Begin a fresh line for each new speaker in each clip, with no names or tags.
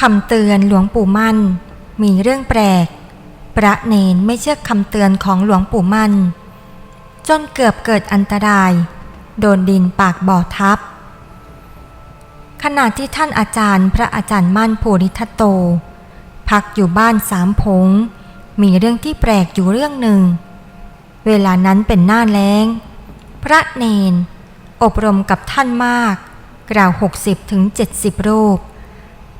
คำเตือนหลวงปู่มั่น มีเรื่องแปลก พระเนนไม่เชื่อคำเตือนของหลวงปู่มั่น จนเกือบเกิดอันตราย โดนดินปากบ่อทับ ขณะที่ท่านอาจารย์พระอาจารย์มั่นโพธิทัตโต พักอยู่บ้านสามพง มีเรื่องที่แปลกอยู่เรื่องหนึ่ง เวลานั้นเป็นหน้าแล้ง พระเนน อบรมกับท่านมาก กล่าวหกสิบถึงเจ็ดสิบรูป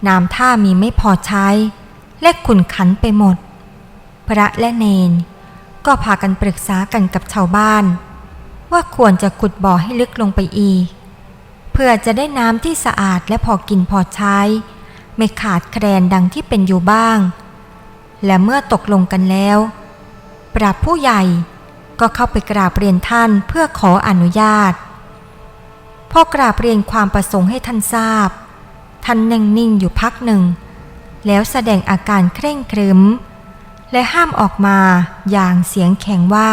น้ำท่ามีไม่พอใช้ และขุนขันไปหมด พระและเนน ก็พากันปรึกษากันกับชาวบ้าน ว่าควรจะขุดบ่อให้ลึกลงไปอีก เพื่อจะได้น้ำที่สะอาดและพอกินพอใช้ ไม่ขาดแคลนดังที่เป็นอยู่บ้าง และเมื่อตกลงกันแล้ว ปราบผู้ใหญ่ก็เข้าไปกราบเรียนท่านเพื่อขออนุญาตพอกราบเรียนความประสงค์ให้ท่านทราบ ท่านนิ่งนิ่งอยู่พักหนึ่ง แล้วแสดงอาการเคร่งครึม และห้ามออกมาอย่างเสียงแข็งว่า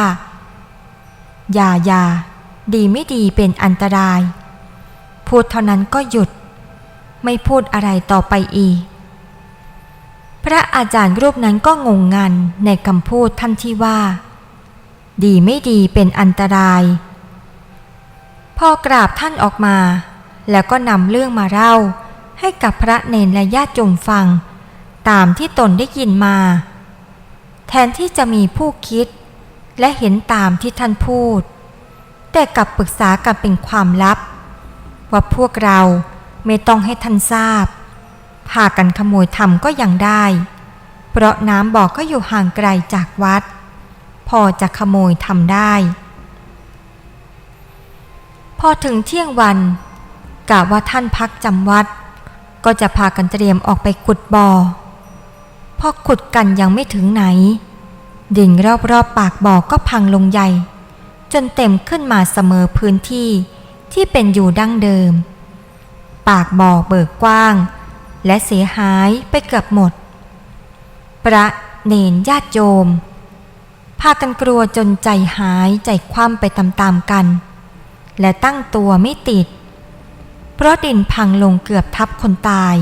อย่าอย่าดีไม่ดีเป็นอันตราย พูดเท่านั้นก็หยุด ไม่พูดอะไรต่อไปอีก พระอาจารย์รูปนั้นก็งงงันในคำพูดท่านที่ว่า ดีไม่ดีเป็นอันตราย พ่อกราบท่านออกมา แล้วก็นำเรื่องมาเล่า ให้กับพระเนนและญาติโยมฟัง ตามที่ตนได้ยินมา แทนที่จะมีผู้คิด และเห็นตามที่ท่านพูด แต่กลับปรึกษากันเป็นความลับ ว่าพวกเราไม่ต้องให้ท่านทราบ พากันขโมยทำก็ยังได้ เพราะน้ำบ่อก็อยู่ห่างไกลจากวัด พอจะขโมยทำได้ พอถึงเที่ยงวันกะว่าท่านพักจำวัด ก็จะพากันเตรียมออกไปขุดบ่อพอขุดกันยังไม่ถึงไหน ดินรอบๆปากบ่อก็พังลงใหญ่ จนเต็มขึ้นมาเสมอพื้นที่ที่เป็นอยู่ดั้งเดิม ปากบ่อเบิกกว้าง และเสียหายไปเกือบหมด พระเนนญาติโยม พากันกลัวจนใจหายใจคว่ำไปตามๆกัน และตั้งตัวไม่ติด เพราะดินพังลงเกือบทับคนตาย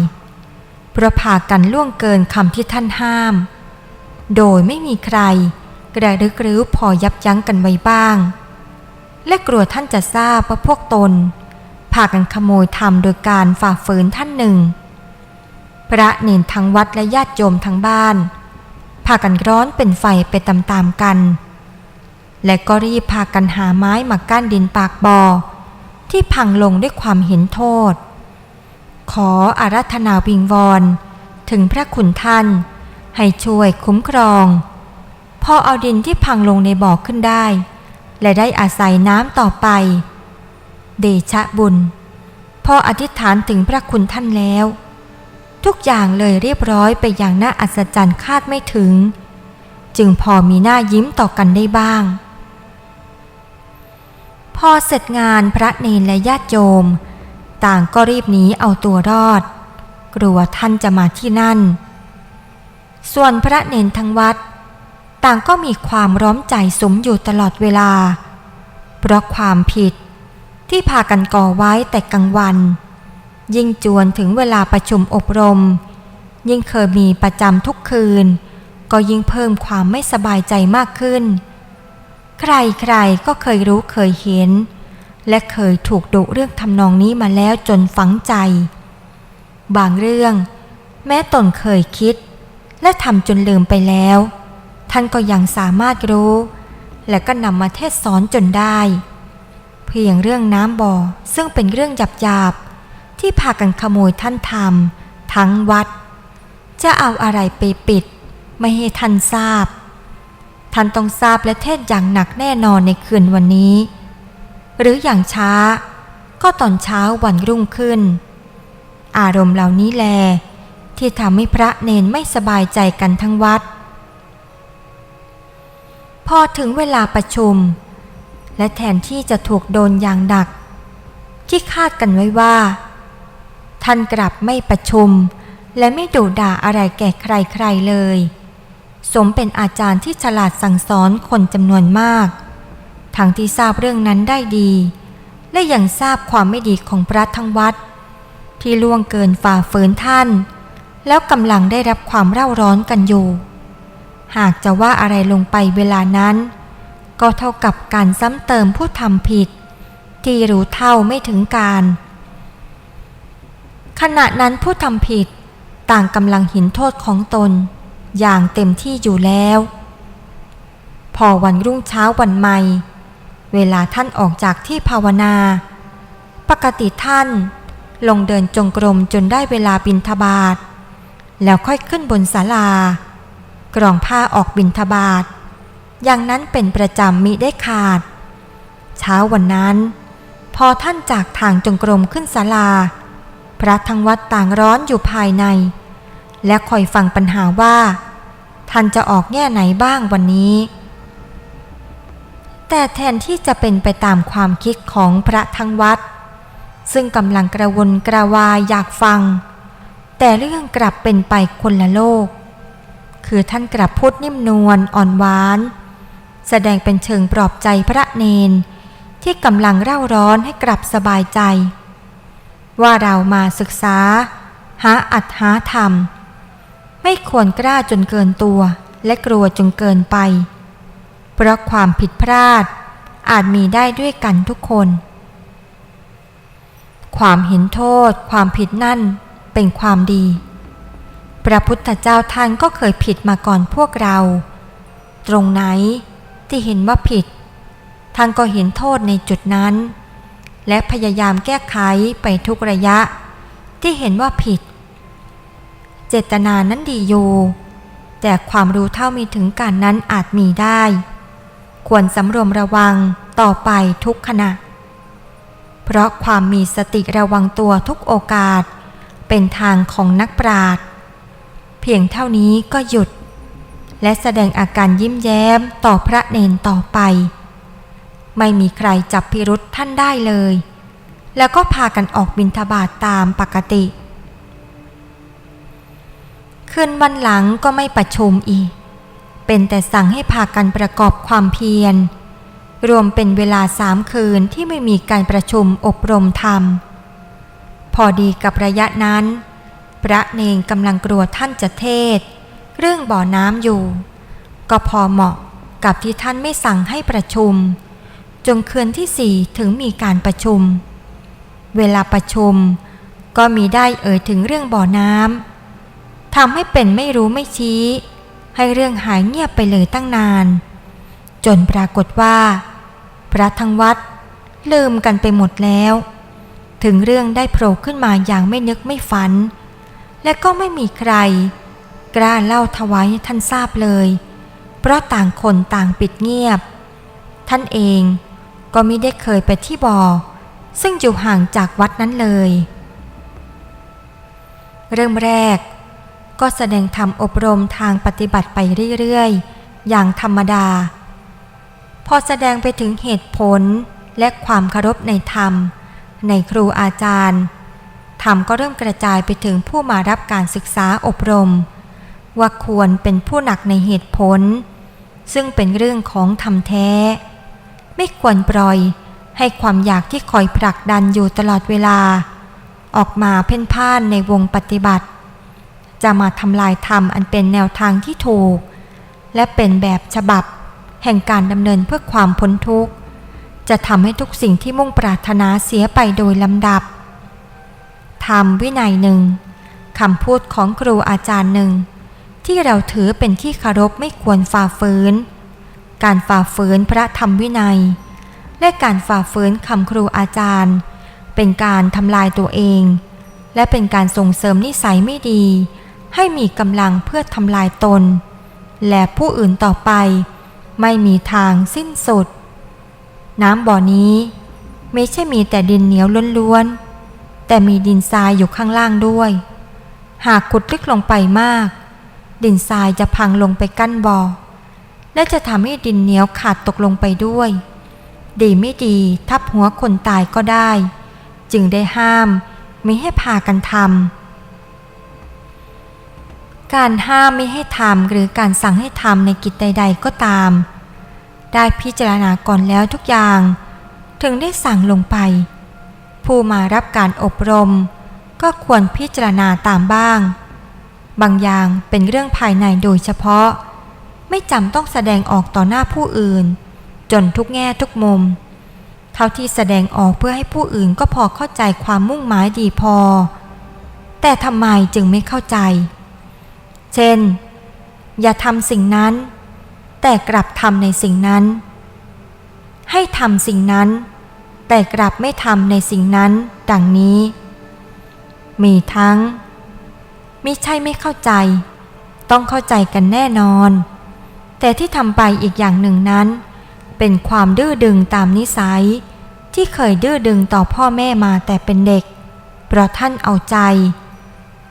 เพราะพากันล่วงเกินคำที่ท่านห้าม โดยไม่มีใครกระดึกรือพอยับยั้งกันไว้บ้าง และกลัวท่านจะทราบว่าพวกตน พากันขโมยทำโดยการฝ่าฝืนท่านหนึ่ง พระเนนทั้งวัดและญาติโยมทั้งบ้าน พากันร้อนเป็นไฟไปตามๆกัน และก็รีบพากันหาไม้มากั้นดินปากบ่อ ที่พังลงด้วยความเห็นโทษ ขออารัธนาวิงวอนถึงพระคุณท่าน ให้ช่วยคุ้มครอง พอเอาดินที่พังลงในบ่อขึ้นได้ และได้อาศัยน้ำต่อไป เดชะบุญพออธิษฐานถึงพระคุณท่านแล้ว ทุกอย่างเลยเรียบร้อยไปอย่างน่าอัศจรรย์คาดไม่ถึง จึงพอมีหน้ายิ้มต่อกันได้บ้าง พอเสร็จงานพระเนนและญาติโยม ต่างก็รีบหนีเอาตัวรอด กลัวท่านจะมาที่นั่น ส่วนพระเนนทั้งวัด ต่างก็มีความร้อมใจสมอยู่ตลอดเวลา เพราะความผิดที่พากันก่อไว้แต่กลางวัน ยิ่งจวนถึงเวลาประชุมอบรม ยิ่งเคยมีประจำทุกคืน ก็ยิ่งเพิ่มความไม่สบายใจมากขึ้น ใครๆก็เคยรู้เคยเห็น และเคยถูกดุเรื่องทำนองนี้มาแล้วจนฝังใจ บางเรื่อง แม้ตนเคยคิด และทำจนลืมไปแล้ว ท่านก็ยังสามารถรู้ และก็นำมาเทศสอนจนได้ เพียงเรื่องน้ำบ่อซึ่งเป็นเรื่องหยาบๆที่พากันขโมยท่านทำทั้งวัด จะเอาอะไรไปปิด ไม่ให้ท่านทราบ ท่านต้องทราบและเทศอย่างหนักแน่นอนในคืนวันนี้ หรืออย่างช้า ก็ตอนเช้าวันรุ่งขึ้น อารมณ์เหล่านี้แล ที่ทำให้พระเนนไม่สบายใจกันทั้งวัด พอถึงเวลาประชุม และแทนที่จะถูกโดนอย่างหนัก ที่คาดกันไว้ว่า ท่านกลับไม่ประชุมและไม่ดุด่าอะไรแก่ใครๆเลย สมเป็นอาจารย์ที่ฉลาดสั่งสอนคนจำนวนมาก ทั้งที่ทราบเรื่องนั้นได้ดี และยังทราบความไม่ดีของพระทั้งวัด ที่ล่วงเกินฝ่าฝืนท่าน แล้วกำลังได้รับความเร่าร้อนกันอยู่ หากจะว่าอะไรลงไปเวลานั้น ก็เท่ากับการซ้ำเติมผู้ทำผิด ที่รู้เท่าไม่ถึงการ ขณะนั้นผู้ทำผิดต่างกำลังเห็นโทษของตน อย่างเต็มที่อยู่แล้ว พอวันรุ่งเช้าวันใหม่ เวลาท่านออกจากที่ภาวนา ปกติท่านลงเดินจงกรมจนได้เวลาบินทบาท แล้วค่อยขึ้นบนศาลากรองผ้าออกบินทบาท อย่างนั้นเป็นประจำมิได้ขาด เช้าวันนั้น พอท่านจากทางจงกรมขึ้นศาลา พระทั้งวัดต่างร้อนอยู่ภายใน และคอยฟังปัญหาว่า ท่านจะออกแง่ไหนบ้างวันนี้ แต่แทนที่จะเป็นไปตามความคิดของพระทั้งวัด ซึ่งกำลังกระวนกระวายอยากฟัง แต่เรื่องกลับเป็นไปคนละโลก คือท่านกลับพูดนิ่มนวลอ่อนหวาน แสดงเป็นเชิงปลอบใจพระเนนที่กำลังเร่าร้อนให้กลับสบายใจ ว่าเรามาศึกษา หาอัดหาธรรม ไม่ควรกล้าจนเกินตัว และกลัวจนเกินไป เพราะความผิดพลาด อาจมีได้ด้วยกันทุกคน ความเห็นโทษ ความผิดนั่นเป็นความดี พระพุทธเจ้าท่านก็เคยผิดมาก่อนพวกเรา ตรงไหนที่เห็นว่าผิด ท่านก็เห็นโทษในจุดนั้น และพยายามแก้ไขไปทุกระยะ ที่เห็นว่าผิด เจตนานั้นดีอยู่ แต่ความรู้เท่ามีถึงการนั้นอาจมีได้ ควรสำรวมระวังต่อไปทุกขณะ เพราะความมีสติระวังตัวทุกโอกาส เป็นทางของนักปราชญ์เพียงเท่านี้ก็หยุด และแสดงอาการยิ้มแย้มต่อพระเนนต่อไป ไม่มีใครจับพิรุษท่านได้เลย แล้วก็พากันออกบินทบาทตามปกติ คืนวันหลังก็ไม่ประชุมอีก เป็นแต่สั่งให้พากันประกอบความเพียร รวมเป็นเวลาสามคืนที่ไม่มีการประชุมอบรมธรรม พอดีกับระยะนั้น พระเนงกำลังกลัวท่านจะเทศ เรื่องบ่อน้ำอยู่ ก็พอเหมาะกับที่ท่านไม่สั่งให้ประชุมจนคืนที่สี่ถึงมีการประชุม เวลาประชุมก็มีได้เอ่ยถึงเรื่องบ่อน้ำ ทำให้เป็นไม่รู้ไม่ชี้ ให้เรื่องหายเงียบไปเลยตั้งนาน จนปรากฏว่า พระทั้งวัดลืมกันไปหมดแล้ว ถึงเรื่องได้โผล่ขึ้นมาอย่างไม่นึกไม่ฝัน และก็ไม่มีใคร กล้าเล่าถวายท่านทราบเลย เพราะต่างคนต่างปิดเงียบ ท่านเองก็ไม่ได้เคยไปที่บ่อ ซึ่งอยู่ห่างจากวัดนั้นเลย เริ่มแรก ก็แสดงธรรมอบรมทางปฏิบัติไปเรื่อยๆ อย่างธรรมดา พอแสดงไปถึงเหตุผลและความเคารพในธรรม ในครูอาจารย์ธรรมก็เริ่มกระจายไปถึงผู้มารับการศึกษาอบรม ว่าควรเป็นผู้หนักในเหตุผล ซึ่งเป็นเรื่องของธรรมแท้ ไม่ควรปล่อยให้ความอยากที่คอยผลักดันอยู่ตลอดเวลา ออกมาเพ่นพ่านในวงปฏิบัติ จะมาทำลายธรรมอันเป็นแนวทางที่ถูก และเป็นแบบฉบับ แห่งการดำเนินเพื่อความพ้นทุกข์ จะทำให้ทุกสิ่งที่มุ่งปรารถนาเสียไปโดยลำดับ ธรรมวินัยหนึ่งคำพูดของครูอาจารย์หนึ่ง ที่เราถือเป็นที่คารพไม่ควรฝ่าฝืน การฝ่าฝืนพระธรรมวินัย และการฝ่าฝืนคำครูอาจารย์ เป็นการทำลายตัวเอง และเป็นการส่งเสริมนิสัยไม่ดี ให้มีกำลังเพื่อทำลายตน และผู้อื่นต่อไป ไม่มีทางสิ้นสุด น้ำบ่อนี้ไม่ใช่มีแต่ดินเหนียวล้วนๆ แต่มีดินทรายอยู่ข้างล่างด้วย หากขุดลึกลงไปมาก ดินทรายจะพังลงไปกั้นบ่อ และจะทำให้ดินเหนียวขาดตกลงไปด้วย ดีไม่ดีทับหัวคนตายก็ได้ จึงได้ห้ามไม่ให้พากันทำ การห้ามไม่ให้ทำหรือการสั่งให้ทำในกิจใด ๆ ก็ตาม ได้พิจารณาก่อนแล้วทุกอย่าง ถึงได้สั่งลงไป ผู้มารับการอบรม ก็ควรพิจารณาตามบ้าง บางอย่างเป็นเรื่องภายในโดยเฉพาะ ไม่จำต้องแสดงออกต่อหน้าผู้อื่น จนทุกแง่ทุกมุม เท่าที่แสดงออกเพื่อให้ผู้อื่นก็พอเข้าใจความมุ่งหมายดีพอ แต่ทำไมจึงไม่เข้าใจ เช่น อย่าทำสิ่งนั้น แต่กลับทำในสิ่งนั้น ให้ทำสิ่งนั้น แต่กลับไม่ทำในสิ่งนั้น ดังนี้ มีทั้ง มิใช่ไม่เข้าใจ ต้องเข้าใจกันแน่นอน แต่ที่ทำไปอีกอย่างหนึ่งนั้น เป็นความดื้อดึงตามนิสัย ที่เคยดื้อดึงต่อพ่อแม่มาแต่เป็นเด็ก เพราะท่านเอาใจ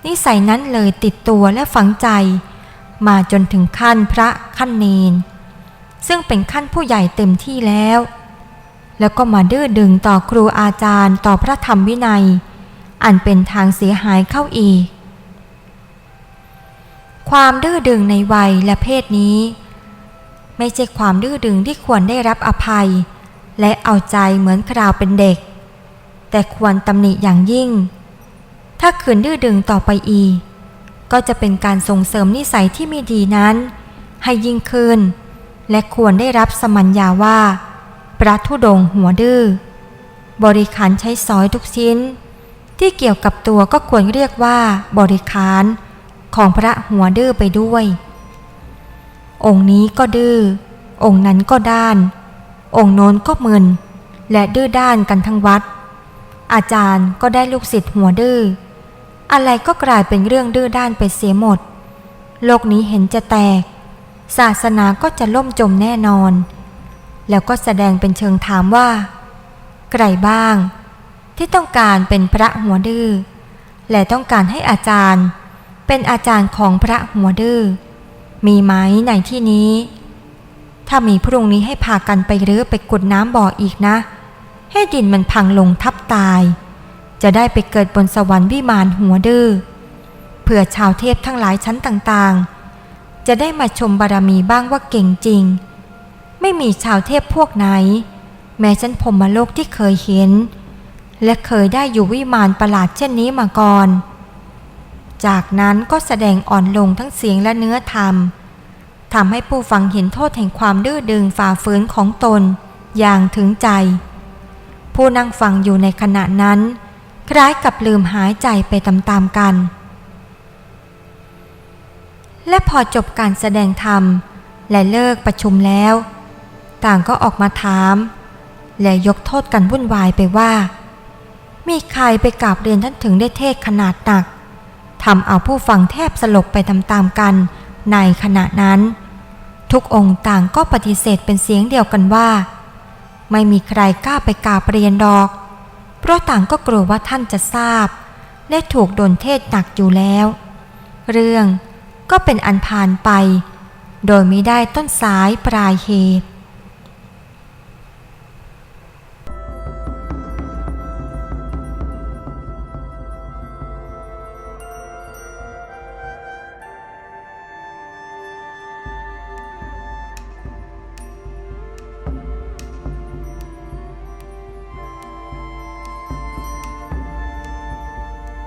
นิสัยนั้นเลยติดตัวและฝังใจ มาจนถึงขั้นพระขั้นเนน ซึ่งเป็นขั้นผู้ใหญ่เต็มที่แล้ว แล้วก็มาดื้อดึงต่อครูอาจารย์ต่อพระธรรมวินัย อันเป็นทางเสียหายเข้าอีก ความดื้อดึงในวัยและเพศนี้ ไม่ใช่ความดื้อดึงที่ควรได้รับอภัย และเอาใจเหมือนคราวเป็นเด็ก แต่ควรตำหนิอย่างยิ่ง ถ้าขืนดื้อดึงต่อไปอีก ก็จะเป็นการส่งเสริมนิสัยที่ไม่ดีนั้น ให้ยิ่งขึ้น และควรได้รับสมัญญาว่า พระธุดงหัวดื้อ บริขารใช้สอยทุกชิ้น ที่เกี่ยวกับตัวก็ควรเรียกว่า บริขารของพระหัวดื้อไปด้วย องค์นี้ก็ดื้อ องค์นั้นก็ด้าน องค์โน้นก็มึน และดื้อด้านกันทั้งวัด อาจารย์ก็ได้ลูกศิษย์หัวดื้อ อะไรก็กลายเป็นเรื่องดื้อด้านไปเสียหมด โลกนี้เห็นจะแตก ศาสนาก็จะล่มจมแน่นอน แล้วก็แสดงเป็นเชิงถามว่า ใครบ้าง ที่ต้องการเป็นพระหัวดื้อ และต้องการให้อาจารย์ เป็นอาจารย์ของพระหัวดื้อ มีไหมในที่นี้ ถ้ามีพรุ่งนี้ให้พากันไปรื้อไปกดน้ำบ่ออีกนะ ให้ดินมันพังลงทับตาย จะได้ไปเกิดบนสวรรค์วิมานหัวดื้อเพื่อชาวเทพทั้งหลายชั้นต่างๆ จะได้มาชมบารมีบ้างว่าเก่งจริง ไม่มีชาวเทพพวกไหน แม้ฉันพรหมโลกที่เคยเห็น และเคยได้อยู่วิมานประหลาดเช่นนี้มาก่อน จากนั้นก็แสดงอ่อนลงทั้งเสียงและเนื้อธรรมทำให้ผู้ฟังเห็นโทษแห่งความดื้อดึงฝ่าฝืนของตนอย่างถึงใจ ผู้นั่งฟังอยู่ในขณะนั้น คล้ายกับลืมหายใจไปตามๆกัน และพอจบการแสดงธรรม และเลิกประชุมแล้ว ต่างก็ออกมาถาม และยกโทษกันวุ่นวายไปว่า มีใครไปกราบเรียนท่านถึงได้เทศขนาดหนักทำเอาผู้ฟังแทบสลบไปตามๆกันในขณะนั้น ทุกองค์ต่างก็ปฏิเสธเป็นเสียงเดียวกันว่า ไม่มีใครกล้าไปกราบเรียนดอก เพราะต่างก็กลัวว่าท่านจะทราบ และถูกโดนเทศหนักอยู่แล้ว เรื่องก็เป็นอันผ่านไป โดยไม่ได้ต้นสายปลายเหตุ